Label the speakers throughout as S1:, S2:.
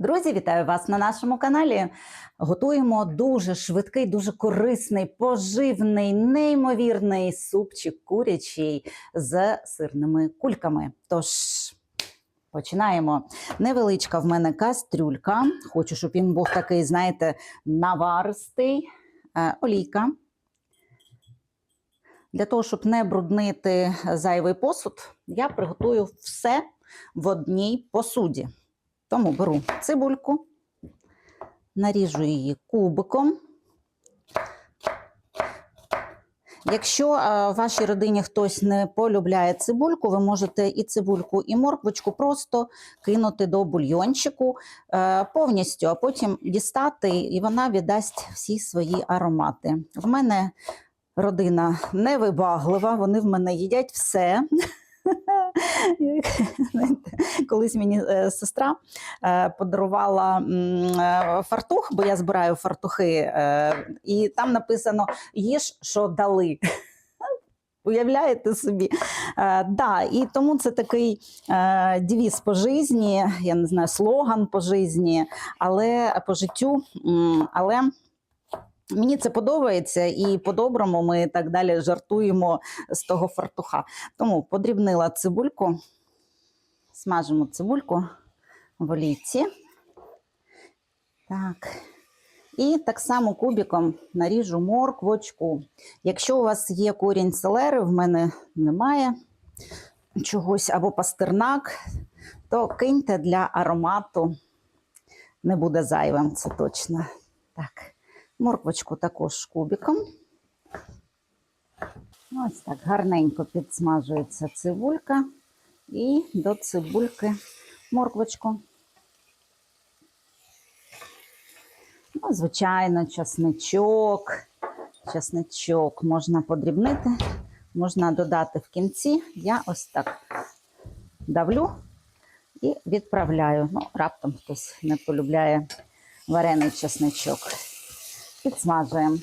S1: Друзі, вітаю вас на нашому каналі. Готуємо дуже швидкий, дуже корисний, поживний, неймовірний супчик курячий з сирними кульками. Тож починаємо. Невеличка в мене кастрюлька. Хочу, щоб він був такий, знаєте, наваристий. Е, Олійка. Для того, щоб не бруднити зайвий посуд, я приготую все в одній посуді. Тому беру цибульку, наріжу її кубиком. Якщо е, в вашій родині хтось не полюбляє цибульку, ви можете і цибульку, і морквочку просто кинути до бульйончику е, повністю, а потім дістати, і вона віддасть всі свої аромати. В мене родина невибаглива, вони в мене їдять все. Колись мені е, сестра е, подарувала е, фартух, бо я збираю фартухи, і там написано їж, що дали. Уявляєте собі? Е, да, і тому це такий е, девіз по житті, я не знаю, слоган по житті, але по життю. але Мені це подобається, і по-доброму ми так далі жартуємо з того фартуха. Тому подрібнила цибульку, смажимо цибульку в олійці. Так. І так само кубиком наріжу морквочку. Якщо у вас є корінь селери, в мене немає чогось або пастернак, то киньте для аромату. Не буде зайвим, це точно. Так. Морквочку також кубиком. Ось так гарненько підсмажується цибулька. І до цибульки морквочку. Ну, звичайно, часничок. Часничок можна подрібнити, можна додати в кінці. Я ось так давлю і відправляю. Ну, раптом хтось не полюбляє варений часничок підсмажуємо.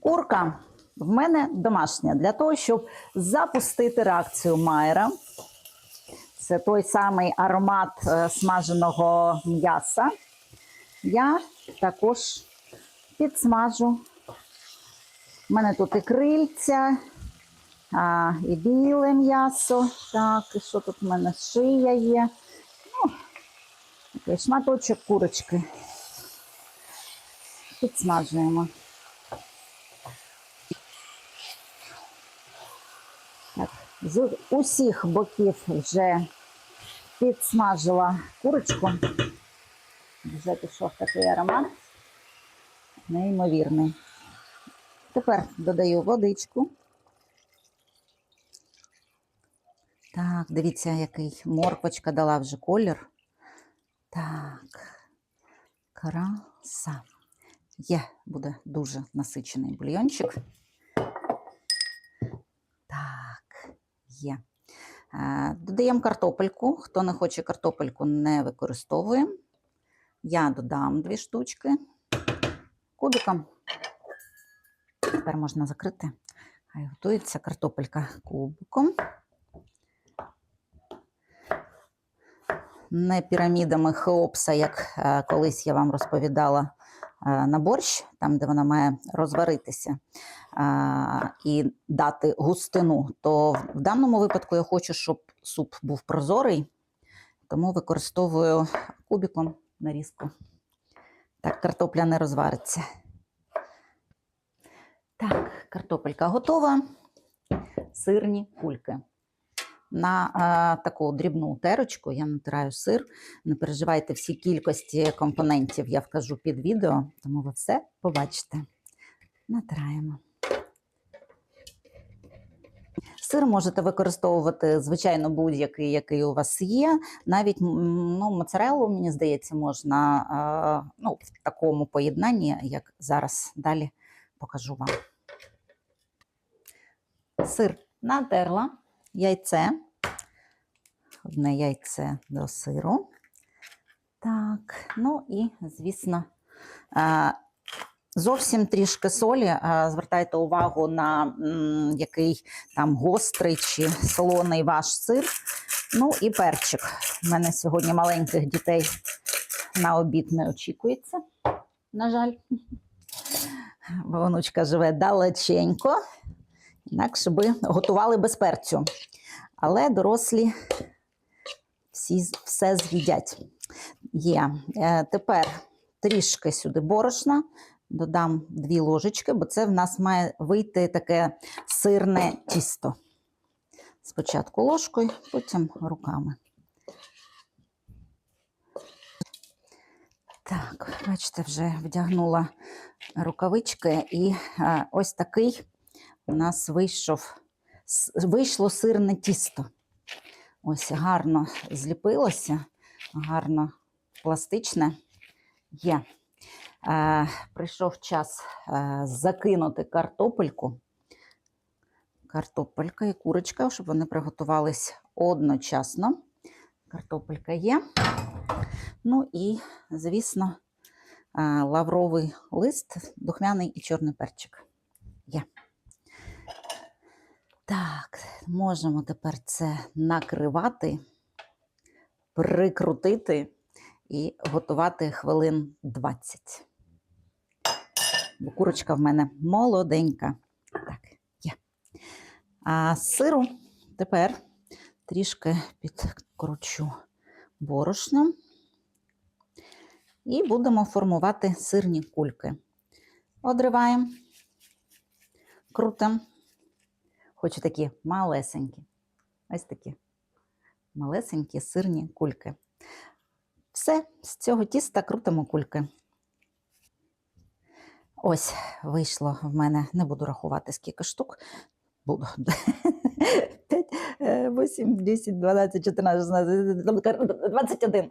S1: Курка в мене домашня для того, щоб запустити реакцію Майера. Це той самий аромат е, смаженого м'яса. Я також підсмажу. У мене тут і крильця, а, і біле м'ясо. Так, і що тут в мене шия є? Ну, шматочок курочки підсмажуємо. Так, з усіх боків вже підсмажила курочку. Вже пішов такий аромат. Неймовірний. Тепер додаю водичку. Так, дивіться, який морквочка дала вже колір. Так, краса. Є, буде дуже насичений бульйончик. Так, є. Е, Додаємо картопельку. Хто не хоче картопельку, не використовуємо. Я додам дві штучки кубиком. Тепер можна закрити. Хай готується картопелька кубиком. Не пірамідами Хеопса, як е, колись я вам розповідала на борщ, там, де вона має розваритися е, і дати густину, то в даному випадку я хочу, щоб суп був прозорий, тому використовую кубиком нарізку. Так, картопля не розвариться. Так, картопелька готова. Сирні кульки. На таку дрібну терочку я натираю сир. Не переживайте всі кількості компонентів, я вкажу під відео, тому ви все побачите. Натираємо. Сир можете використовувати, звичайно, будь-який, який у вас є. Навіть ну, моцареллу, мені здається, можна ну, в такому поєднанні, як зараз далі покажу вам. Сир натерла, яйце, одне яйце до сиру. Так, ну і, звісно, е, Зовсім трішки солі. е, Звертайте увагу на який там гострий чи солоний ваш сир. Ну і перчик. У мене сьогодні маленьких дітей на обід не очікується, на жаль. Бо онучка живе далеченько, інакше би готували без перцю. Але дорослі всі, все з'їдять. Є. Е, тепер трішки сюди борошна, додам дві ложечки, бо це в нас має вийти таке сирне тісто. Спочатку ложкою, потім руками. Так, бачите, вже вдягнула рукавички, і е, ось такий у нас вийшов, вийшло сирне тісто. Ось гарно зліпилося, гарно пластичне є. Е, прийшов час е, закинути картопельку. Картопелька і курочка, щоб вони приготувались одночасно. Картопелька є. Ну і, звісно, е, лавровий лист, духмяний і чорний перчик. Є. Так, можемо тепер це накривати, прикрутити і готувати хвилин 20. Бо курочка в мене молоденька. Так, є. А сиру тепер трішки підкручу борошном. І будемо формувати сирні кульки. Одриваємо, крутимо. Хочу такі малесенькі. Ось такі малесенькі сирні кульки. Все, з цього тіста крутимо кульки. Ось вийшло в мене, не буду рахувати скільки штук. Буду. 5, 8, 10, 12, 14, 16, 21.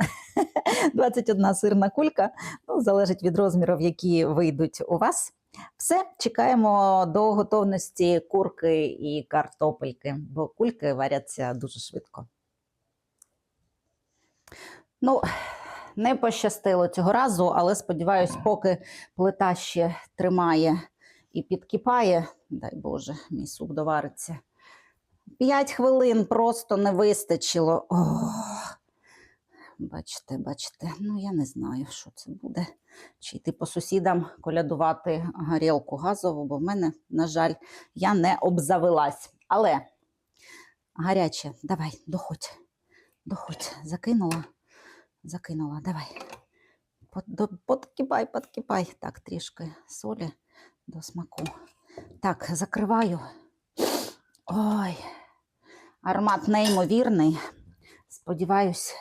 S1: 21 сирна кулька. Ну, залежить від розмірів, які вийдуть у вас. Все, чекаємо до готовності курки і картопельки, бо кульки варяться дуже швидко. Ну, не пощастило цього разу, але сподіваюсь, поки плита ще тримає і підкипає, дай Боже, мій суп довариться. П'ять хвилин просто не вистачило. Ох. Бачите, бачите, ну я не знаю, що це буде. Чи йти по сусідам колядувати горілку газову, бо в мене, на жаль, я не обзавелась. Але гаряче, давай, доходь, доходь, закинула, закинула, давай. Подкипай, подкипай. Так, трішки солі до смаку. Так, закриваю. Ой, аромат неймовірний. Сподіваюсь.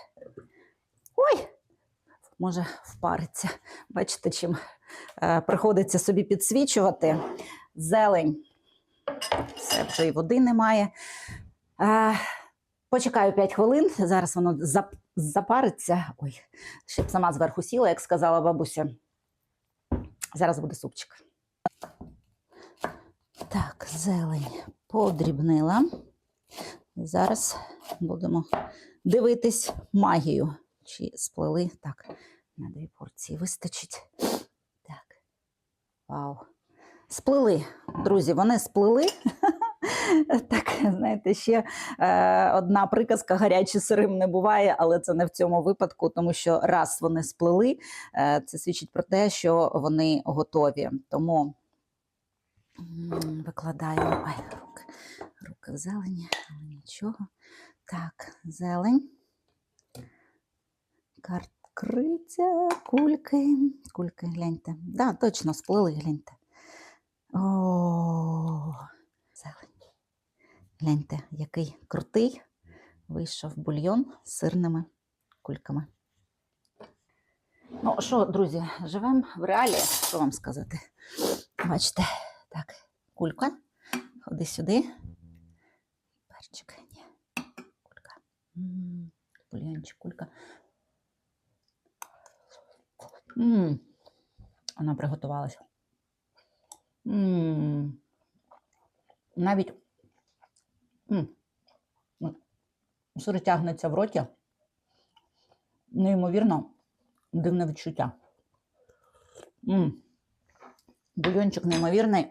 S1: Ой, може впариться. Бачите, чим е, приходиться собі підсвічувати. Зелень. Все, вже і води немає. Е, почекаю 5 хвилин. Зараз воно зап- запариться. Ой, щоб сама зверху сіла, як сказала бабуся. Зараз буде супчик. Так, зелень подрібнила. Зараз будемо дивитись магію. Чи сплели так, на дві порції вистачить. Так. Вау. Сплели, друзі, вони сплели. Так, знаєте, ще е, одна приказка: гарячі сирим не буває, але це не в цьому випадку, тому що раз вони сплели, е, це свідчить про те, що вони готові. Тому викладаємо руки, руки в зелені, але нічого. Так, зелень. Карткриця, кульки. Кульки, гляньте. Да, точно, сплили, гляньте. О, зелень. Гляньте, який крутий вийшов бульйон з сирними кульками. Ну що, друзі, живемо в реалі, що вам сказати. Бачите, так, кулька. Ходи сюди. Перчик. Ні. Кулька. Бульйончик, кулька. М, Вона приготувалася. М, Навіть м, м, сир тягнеться в роті. Неймовірно дивне відчуття. М, Бульйончик неймовірний.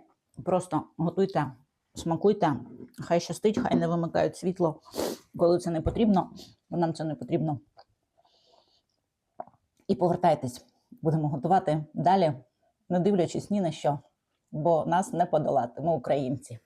S1: Просто готуйте, смакуйте. Хай щастить, хай не вимикають світло, коли це не потрібно, бо нам це не потрібно. І повертайтесь, будемо готувати далі, не дивлячись ні на що, бо нас не подолати. Ми українці.